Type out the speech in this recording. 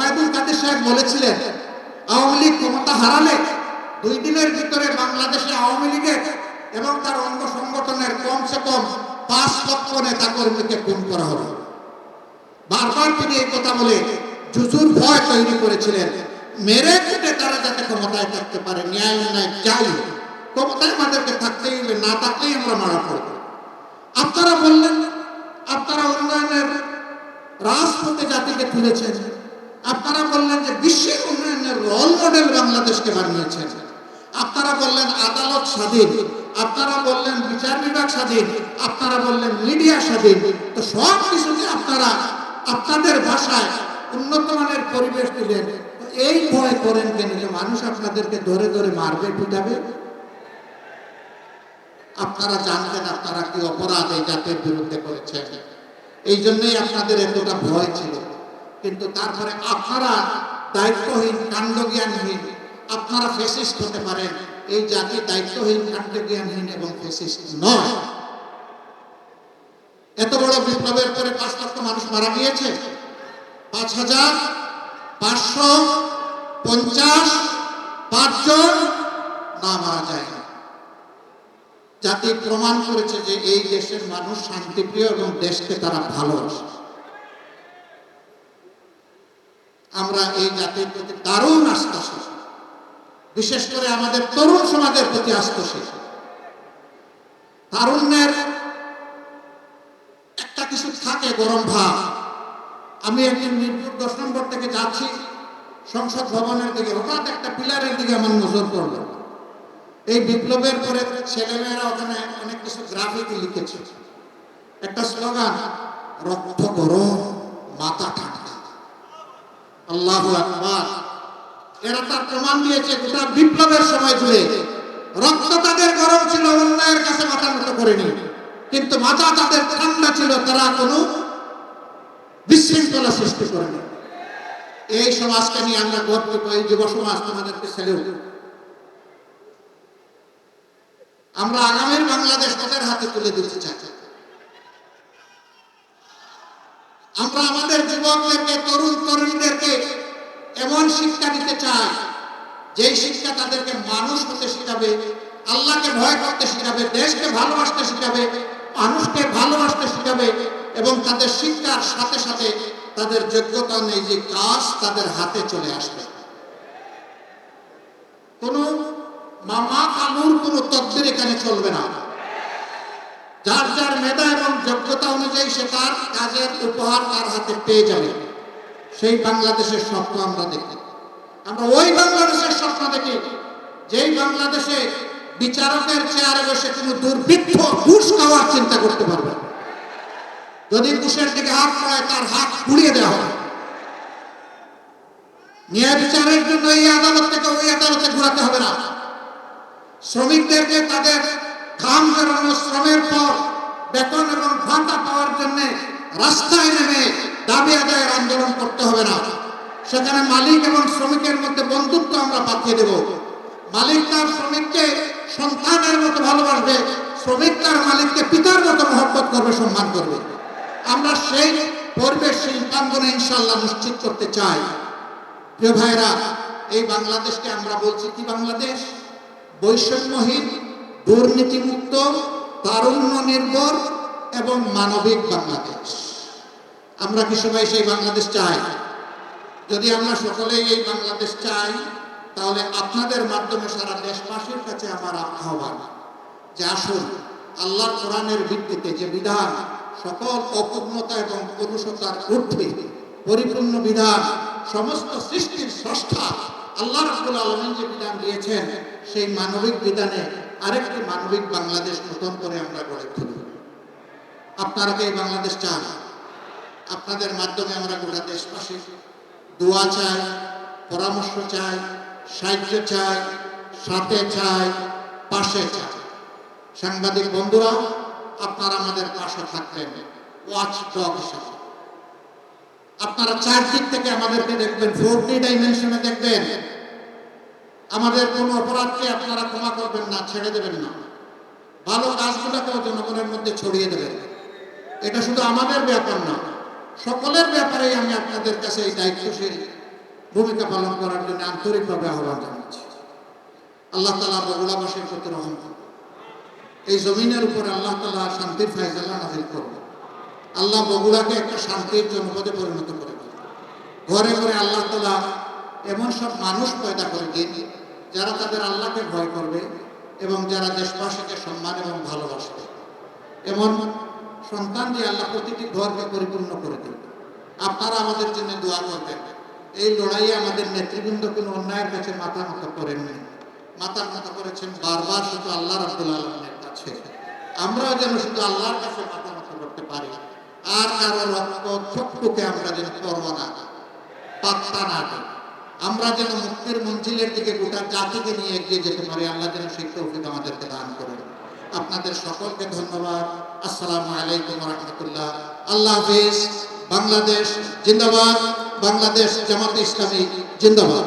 ওবায়দুল কাদের সাহেব বলেছিলেন আওয়ামী লীগ ক্ষমতা হারালে দুই দিনের ভিতরে বাংলাদেশে আওয়ামী লীগের এবং তার অঙ্গ সংগঠনের কমসে কম পাঁচ লক্ষ নেতা কর্মীকে খুন করা হবে বারবার তিনি এই কথা বলে জুজুর ভয় তৈরি করেছিলেন। মেরে কেটে তারা যাতে ক্ষমতায় থাকতে পারে ন্যায় অন্যায় যাই হোক, ক্ষমতায় আমাদেরকে থাকতেই হবে না থাকলেই আমরা মারা পড়ব। আপনারা বললেন আপনারা উন্নয়নের রাজপথে জাতিকে তুলেছেন আপনারা বললেন যে বিশ্বের উন্নয়নের রোল মডেল বাংলাদেশকে বানিয়েছেন। আপনারা বললেন আদালত স্বাধীন। আপনারা বললেন বিচার বিভাগ স্বাধীন। আপনারা বললেন মিডিয়া স্বাধীন। তো সব কিছুকে আপনারা আপনাদের ভাষায় উন্নত মানের পরিবেশ দিলেন। এই ভয় করেন কেন যে মানুষ আপনাদেরকে ধরে ধরে মারবে, পিটাবে? আপনারা জানতেন আপনারা কি অপরাধ এই জাতির বিরুদ্ধে করেছেন। এই জন্যই আপনাদের এতটা ভয় ছিল। কিন্তু তারপরে আপনারা দায়িত্বহীন কাণ্ডজ্ঞানহীন, আপনারা ফেসিস্ট হতে পারেন। এই জাতি দায়িত্বহীন, কাণ্ডজ্ঞানহীন এবং ফেসিস্ট নয়। এত বড় বিপ্লবের পরে পাঁচ লক্ষ মানুষ মারা গিয়েছে। পাঁচ হাজার পাঁচশো পঞ্চাশ পাঁচজন না মারা যায় জাতি প্রমাণ করেছে যে এই দেশের মানুষ শান্তিপ্রিয় এবং দেশকে তারা ভালোবাসে। আমরা এই জাতির প্রতি দারুণ আস্থাশীল। বিশেষ করে আমাদের তরুণ সমাজের প্রতি আস্থাশীল। তারুণ্যের একটা কিছু থাকে গরম ভাব। আমি একদিন মিরপুর দশ নম্বর থেকে যাচ্ছি, সংসদ ভবনের দিকে, হঠাৎ একটা পিলারের দিকে আমার নজর পড়ল। এই বিপ্লবের পরে ছেলেমেয়েরা ওখানে অনেক কিছু গ্রাফিতি লিখেছে। একটা স্লোগান রক্ত গরম, মাথা ঠান্ডা। আল্লাহ আকবার। এরা তার প্রমাণ দিয়েছে গোটা বিপ্লবের সময় জুড়ে রক্ত তাদের গরম ছিল, অন্যায়ের কাছে মাথা নত করেনি। কিন্তু মাথা তাদের ঠান্ডা ছিল, তারা কোনো বিশৃঙ্খলা সৃষ্টি করেনি। এই সমাজকে নিয়ে আমরা গর্বিত এই যুব সমাজ তোমাদেরকে স্যালুট আমরা আগামীর বাংলাদেশ তাদের হাতে তুলে দিতে চাই। আমরা আমাদের যুবকদেরকে তরুণ তরুণীদেরকে এমন শিক্ষা দিতে চাই যেই শিক্ষা তাদেরকে মানুষ হতে শিখাবে, আল্লাহকে ভয় করতে শিখাবে, দেশকে ভালোবাসতে শিখাবে, মানুষকে ভালোবাসতে শিখাবে, এবং তাদের শিক্ষার সাথে সাথে তাদের যোগ্যতা নেই যে কাজ তাদের হাতে চলে আসবে। কোনো মামা কানুর কোনো তদ্বির এখানে চলবে না। যার যার মেধা এবং যোগ্যতা অনুযায়ী সে তার কাজের উপহার তার হাতে পেয়ে যাবে। সেই বাংলাদেশের স্বপ্ন আমরা দেখি। আমরা ওই বাংলাদেশের স্বপ্ন দেখি, যেই বাংলাদেশে বিচারকের চেয়ারে বসে কোনো দুর্বৃত্ত ঘুষ খাওয়ার চিন্তা করতে পারবে। যদি ঘুষের দিকে হাত পড়ায় তার হাত পুড়িয়ে দেওয়া হবে। ন্যায় বিচারের জন্য এই আদালত থেকে ওই আদালতে ঘোরাতে হবে না। শ্রমিকদেরকে তাদের কাম জড়ানো, শ্রমের পর বেতন এবং ভাতা পাওয়ার জন্য রাস্তায় নেমে দাবি আদায়ের আন্দোলন করতে হবে না। সেখানে মালিক এবং শ্রমিকের মধ্যে বন্ধুত্ব আমরা পাঠিয়ে দেব। মালিক তার শ্রমিককে সন্তানের মতো ভালোবাসবে, শ্রমিক তার মালিককে পিতার মতো মহব্বত করবে, সম্মান করবে। আমরা সেই পরিবেশ শিল্পাঙ্গনে ইনশাল্লাহ নিশ্চিত করতে চাই। প্রিয় ভাইরা এই বাংলাদেশকে আমরা বলছি কি বাংলাদেশ? বৈষম্যহীন, দুর্নীতিমুক্ত, তারুণ্য নির্ভর এবং মানবিক বাংলাদেশ। আমরা কি সবাই সেই বাংলাদেশ চাই? যদি আমরা সকলেই এই বাংলাদেশ চাই, তাহলে আপনাদের মাধ্যমে সারা দেশবাসীর কাছে আমার আহ্বান যে আসুন আল্লাহ কোরআনের ভিত্তিতে যে বিধান, সকল অপূর্ণতা এবং পুরুষতার ঊর্ধ্বে পরিপূর্ণ বিধান, সমস্ত সৃষ্টির স্রষ্টা আল্লাহ রাব্বুল আলামিন যে বিধান দিয়েছেন, সেই মানবিক বিধানে আরেকটি মানবিক বাংলাদেশ নতুন করে আমরা গড়ে তুলি আপনারা এই বাংলাদেশ চান। আপনাদের মাধ্যমে আমরা গোটা দেশবাসী দোয়া চাই, পরামর্শ চাই, সাহায্য চাই, সাথে চাই, পাশে চাই। সাংবাদিক বন্ধুরা, আপনারা আমাদের পাশে থাকবেন। ওয়াচ ডগ হিসাবে। আপনারা চারদিক থেকে আমাদেরকে দেখবেন ফোর ডি ডাইমেনশনে দেখবেন। আমাদের কোনো অপরাধকে আপনারা ক্ষমা করবেন না, ছেড়ে দেবেন না। ভালো কাজগুলোকেও জনগণের মধ্যে ছড়িয়ে দেবেন। এটা শুধু আমাদের ব্যাপার না, সকলের ব্যাপারেই আমি আপনাদের কাছে এই দায়িত্বশীল ভূমিকা পালন করার জন্য আন্তরিকভাবে আহ্বান জানাচ্ছি। আল্লাহ তালা বগুড়াবাসীর প্রতি রহম। এই জমিনের উপরে আল্লাহ তালা শান্তির ফায়সালা নাজিল করুন। আল্লাহ বগুড়াকে একটা শান্তির জনপদে পরিণত করে ঘরে ঘরে আল্লাহ তালা এমন সব মানুষ পয়দা করে দিন, যারা তাদের আল্লাহকে ভয় করবে এবং যারা দেশবাসীকে সম্মান এবং ভালোবাসবে। এমন সন্তান দিয়ে আল্লাহ প্রতিটি ঘরকে পরিপূর্ণ করে দিন আপনারা আমাদের জন্য দোয়া করবেন। এই লড়াইয়ে আমাদের নেতৃবৃন্দ কোনো অন্যায়ের কাছে মাথা নত করেননি। মাথা নত করেছেন বারবার শুধু আল্লাহ রাব্দুল আলমের কাছে। আমরাও যেন শুধু আল্লাহর কাছে মাথা মতো করতে পারি। আর কারও রক্ত ছোট্টুকে আমরা যেন করব না। পাত্তা না দিই। আমরা যেন মুক্তির মঞ্জিলের দিকে গোটা জাতিকে নিয়ে এগিয়ে যেতে পারি। আল্লাহ যেন সেই আপনাদের সকলকে ধন্যবাদ। আসসালামু আলাইকুম রহমতুল্লাহ। আল্লাহ হাফিজ বাংলাদেশ জিন্দাবাদ বাংলাদেশ জামাত ইসলামী জিন্দাবাদ।